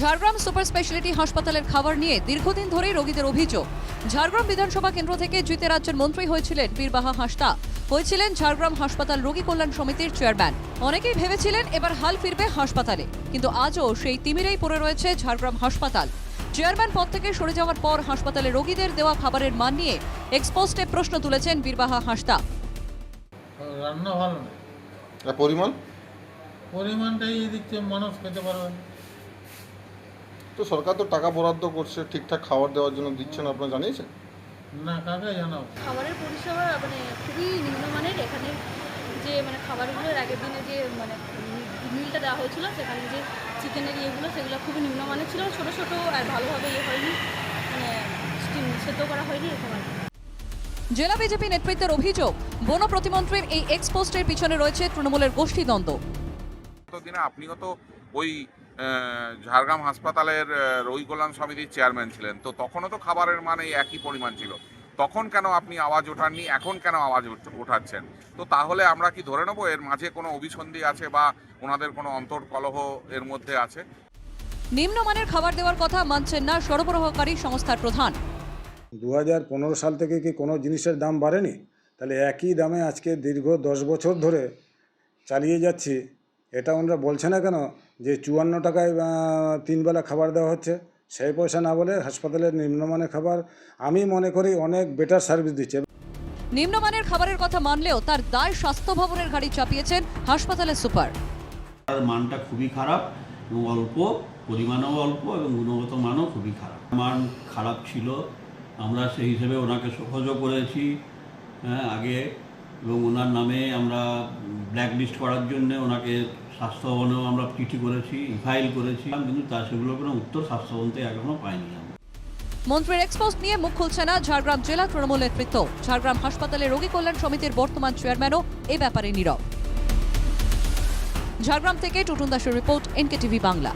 Jhargram super speciality হাসপাতালের খাবার নিয়ে দীর্ঘদিন ধরেই রোগীদের অভিযোগ। ঝাড়গ্রাম বিধানসভা কেন্দ্র থেকে জিতে রাজ্যের মন্ত্রী হয়েছিলেন বীরবাহা হাসদা। হয়েছিলেন ঝাড়গ্রাম হাসপাতাল রোগী কল্যাণ সমিতির চেয়ারম্যান। অনেকেই ভেবেছিলেন এবার হাল ফিরবে হাসপাতালে কিন্তু আজও সেই তিমিরেই পড়ে রয়েছে ঝাড়গ্রাম হাসপাতাল। চেয়ারম্যান পদ থেকে সরে যাওয়ার পর হাসপাতালে রোগীদের দেওয়া খাবারের মান নিয়ে এক্সপোস্টে প্রশ্ন তুলেছেন বীরবাহা হাসদা। রান্না ভালো না। পরিমাণ? পরিমাণটাই এই দিচ্ছে মানুষ খেতে পারবে। তো সরকার তো টাকা বরাদ্দ করছে ঠিকঠাক খাবার দেওয়ার জন্য দিচ্ছেন আপনারা জানিয়েছেন? না কাকে জানাব? খাবারের পরিষেবা মানে খুবই নিম্নমানের এখানে যে মানে খাবারগুলোর আগের দিনে যে মানে মিলটা দেওয়া হয়েছিল সেখানে যে চিকেনের ইয়েগুলো সেগুলো খুবই নিম্নমানের ছিল ছোটো ছোটো আর ভালোভাবে ইয়ে হয়নি মানে স্টিম সেদ্ধ করা হয়নি এরকম আর জেলা বিজেপি নেতৃত্বের অভিযোগ বন প্রতিমন্ত্রীর এই এক্সপোস্টের পিছনে রয়েছে তৃণমূলের গোষ্ঠীদ্বন্দ্ব। দিনে আপনিও তো ওই ঝাড়গ্রাম হাসপাতালের রোগী কল্যাণ সমিতির চেয়ারম্যান ছিলেন। তো তখনও তো খাবারের মান এই একই পরিমাণ ছিল। তখন কেন আপনি আওয়াজ ওঠাননি? এখন কেন আওয়াজ ওঠাচ্ছেন? তো তাহলে আমরা কি ধরে নেব? এর মাঝে কোনো অভিসন্ধি আছে বা ওনাদের কোনো অন্তর্কলহ এর মধ্যে আছে? নিম্নমানের খাবার দেওয়ার কথা মানছেন না সরবরাহকারী সংস্থার প্রধান। দু হাজার পনেরো সাল থেকে কি কোনো জিনিসের দাম বাড়েনি? তাহলে একই দামে আজকে দীর্ঘ দশ বছর ধরে চালিয়ে যাচ্ছি। এটা ওনারা বলছে না কেন যে চুয়ান্ন টাকায় তিনবেলা খাবার দেওয়া হচ্ছে? সেই পয়সা না বলে হাসপাতালের নিম্নমানের খাবার। আমি মনে করি অনেক বেটার সার্ভিস দিচ্ছে। নিম্নমানের খাবারের কথা মানলেও তার দায় স্বাস্থ্য ভবনের ঘাড়ি চাপিয়েছেন হাসপাতালের সুপার। তার মানটা খুবই খারাপ এবং অল্প পরিমাণও অল্প এবং গুণগত মানও খুবই খারাপ। মান খারাপ ছিল আমরা সেই হিসেবে ওনাকে সহজও করেছি হ্যাঁ আগে এবং ওনার নামে আমরা ব্ল্যাক লিস্ট করার জন্য ওনাকে স্বাস্থ্য ভবনেও আমরা চিঠি করেছি ফাইল করেছি, কিন্তু তার সেগুলো কোনো উত্তর স্বাস্থ্য ভবন থেকে এখনও পাইনি মন্ত্রীর এক্সপোজ নিয়ে মুখ খুলছে না ঝাড়গ্রাম জেলা তৃণমূল নেতৃত্ব। ঝাড়গ্রাম হাসপাতালে রোগী কল্যাণ সমিতির বর্তমান চেয়ারম্যানও এ ব্যাপারে নীরব। ঝাড়গ্রাম থেকে টুটুন দাসের রিপোর্ট এনকে টিভি বাংলা।